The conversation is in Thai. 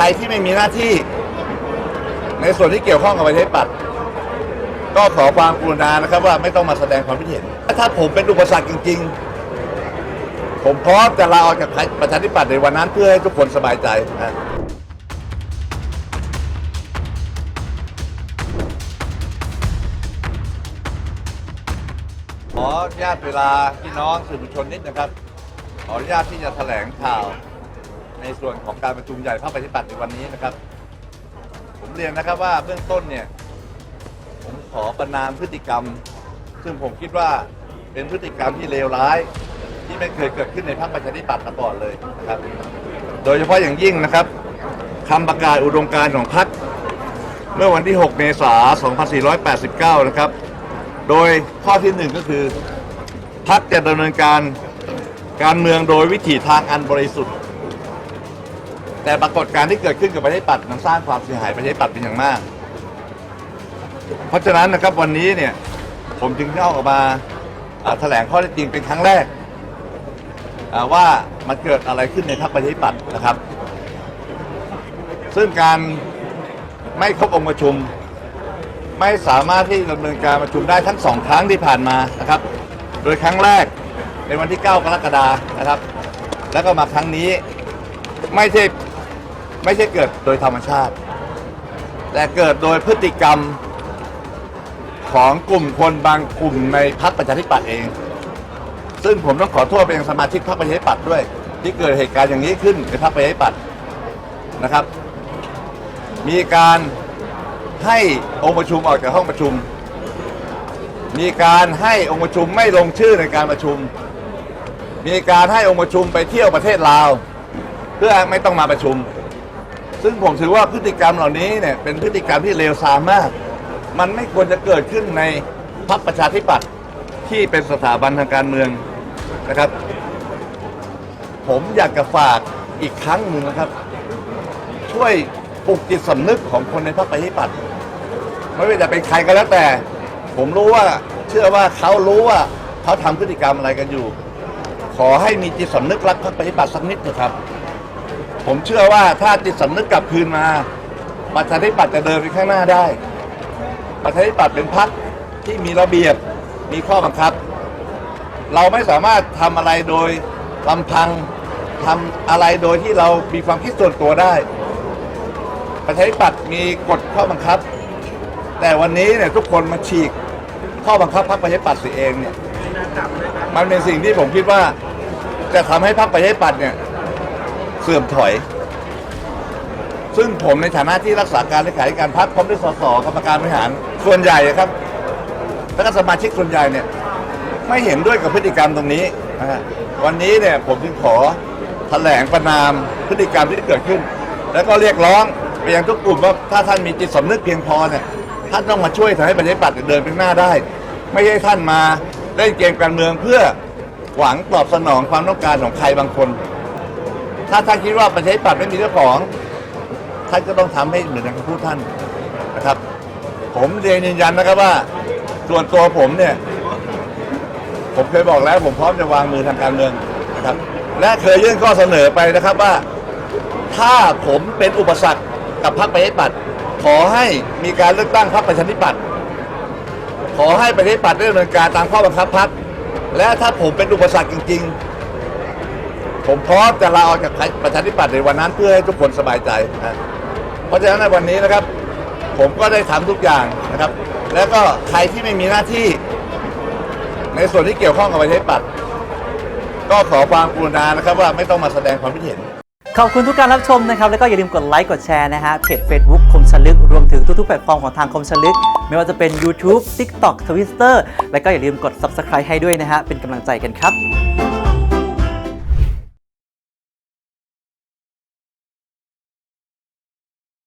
ใครที่ไม่มีหน้าที่ ในส่วนที่เกี่ยวข้องกับประชาธิปัตย์ก็ขอความกรุณานะครับว่าไม่ต้องมาแสดงความคิดเห็น ถ้าผมเป็นอุปสรรคจริง ๆ ผมพร้อมจะลาออกจากประชาธิปัตย์ในวันนั้นเพื่อให้ทุกคนสบายใจนะขออนุญาตเวลาพี่น้องสื่อมวลชนนิดนะครับ ขออนุญาตที่จะแถลงข่าว ในส่วนของการประชุมใหญ่พรรคประชาธิปัตย์ในวันนี้นะครับ ผมเรียนนะครับว่าเบื้องต้นเนี่ย ผมขอประนามพฤติกรรม ซึ่งผมคิดว่าเป็นพฤติกรรมที่เลวร้าย ที่ไม่เคยเกิดขึ้นในพรรคประชาธิปัตย์มาก่อนเลยนะครับ โดยเฉพาะอย่างยิ่งนะครับคำประกาศอุดมการณ์ของพรรคเมื่อวันที่ 6 เมษายน 2489 นะครับ โดยข้อที่หนึ่งก็คือพรรคจะดำเนินการการเมืองโดยวิถีทางอันบริสุทธิ์ แต่ปรากฏการณ์ที่เกิดขึ้นกับประชาธิปัตย์มันสร้างความเสียหายประชาธิปัตย์เป็นอย่างมาก เพราะฉะนั้นนะครับวันนี้เนี่ย ผมจึงได้ออกมาอ่าแถลงข้อเท็จจริงเป็นครั้งแรกอ่าว่ามันเกิดอะไรขึ้นในพรรคประชาธิปัตย์นะครับ ซึ่งการไม่ครบองค์ประชุม ไม่สามารถที่ดำเนินการประชุมได้ทั้งสองครั้งที่ผ่านมานะครับ โดยครั้งแรกในวันที่ 9 กรกฎานะครับ แล้วก็มาครั้งนี้ไม่ใช่ ไม่ใช่เกิดโดยธรรมชาติ แต่เกิดโดยพฤติกรรมของกลุ่มคนบางกลุ่มในพรรคประชาธิปัตย์เอง ซึ่งผมต้องขอโทษไปยังสมาชิกพรรคประชาธิปัตย์ด้วย ที่เกิดเหตุการณ์อย่างนี้ขึ้นในพรรคประชาธิปัตย์นะครับ มีการให้องค์ประชุมออกจากห้องประชุม มีการให้องค์ประชุมไม่ลงชื่อในการประชุม มีการให้องค์ประชุมไปเที่ยวประเทศลาว เพื่อไม่ต้องมาประชุม ซึ่งผมถือว่าพฤติกรรมเหล่านี้เนี่ยเป็นพฤติกรรมที่เลวทรามมาก มันไม่ควรจะเกิดขึ้นในพรรคประชาธิปัตย์ที่เป็นสถาบันทางการเมืองนะครับ ผมอยากจะฝากอีกครั้งหนึ่งนะครับ ช่วยปลุกจิตสำนึกของคนในพรรคประชาธิปัตย์ไม่ว่าจะเป็นใครก็แล้วแต่ ผมรู้ว่าเชื่อว่าเขารู้ว่าเขาทำพฤติกรรมอะไรกันอยู่ ขอให้มีจิตสำนึกรักพรรคประชาธิปัตย์สักนิดเถอะครับ ผมเชื่อว่าถ้าจิตสำนึกกลับคืนมาประชาธิปัตย์จะเดินไปข้างหน้าได้ ประชาธิปัตย์เป็นพรรคที่มีระเบียบมีข้อบังคับ เราไม่สามารถทำอะไรโดยลำพังทำอะไรโดยที่เรามีความคิดส่วนตัวได้ ประชาธิปัตย์มีกฎข้อบังคับ แต่วันนี้เนี่ยทุกคนมาฉีกข้อบังคับพรรคประชาธิปัตย์เสียเองเนี่ยมันเป็นสิ่งที่ผมคิดว่าจะทำให้พรรคประชาธิปัตย์เนี่ย สื่อมถอย ซึ่งผมในฐานะที่รักษาการเลขาธิการพรรคพร้อมด้วยสสกรรมการบริหารส่วนใหญ่ครับ แล้วก็สมาชิกส่วนใหญ่เนี่ย ไม่เห็นด้วยกับพฤติกรรมตรงนี้นะฮะวันนี้เนี่ยผมจึงขอแถลงประนามพฤติกรรมที่เกิดขึ้น แล้วก็เรียกร้องไปยังทุกกลุ่มว่าถ้าท่านมีจิตสำนึกเพียงพอเนี่ยท่านต้องมาช่วยทำให้ประชาธิปัตย์เดินไปหน้าได้ ไม่ใช่ท่านมาเล่นเกมการเมืองเพื่อหวังตอบสนองความต้องการของใครบางคน ถ้าท่านคิดว่าประชาธิปัตย์ไม่มีเจ้าของ ท่านก็ต้องทำให้เหมือนอย่างคำพูดท่านนะครับ ผมเรียนยืนยันนะครับว่า ส่วนตัวผมเนี่ย ผมเคยบอกแล้ว ผมพร้อมจะวางมือทางการเมืองนะครับ และเคยยื่นข้อเสนอไปนะครับว่า ถ้าผมเป็นอุปสรรคกับพรรคประชาธิปัตย์ขอให้มีการเลือกตั้งพรรคประชาธิปัตย์ขอให้ประชาธิปัตย์ได้ดำเนินการตามข้อบังคับพรรคและถ้าผมเป็นอุปสรรคจริง ๆ ผมพร้อมจะลาออกจากประชาธิปัตย์ในวันนั้นเพื่อให้ทุกคนสบายใจนะเพราะฉะนั้นในวันนี้นะครับ ผมก็ได้ทำทุกอย่างนะครับ แล้วก็ใครที่ไม่มีหน้าที่ ในส่วนที่เกี่ยวข้องกับประชาธิปัตย์ก็ขอความกรุณานะครับว่าไม่ต้องมาแสดงความคิดเห็นขอบคุณทุกการรับชมนะครับ แล้วก็อย่าลืมกดไลค์กดแชร์นะฮะเพจ Facebook คมชลึก รวมถึงทุกๆแพลตฟอร์มของทางคมชลึก ไม่ว่าจะเป็น YouTube TikTok Twitter แล้วก็อย่าลืมกด Subscribe ให้ด้วยนะฮะเป็นกำลังใจกันครับ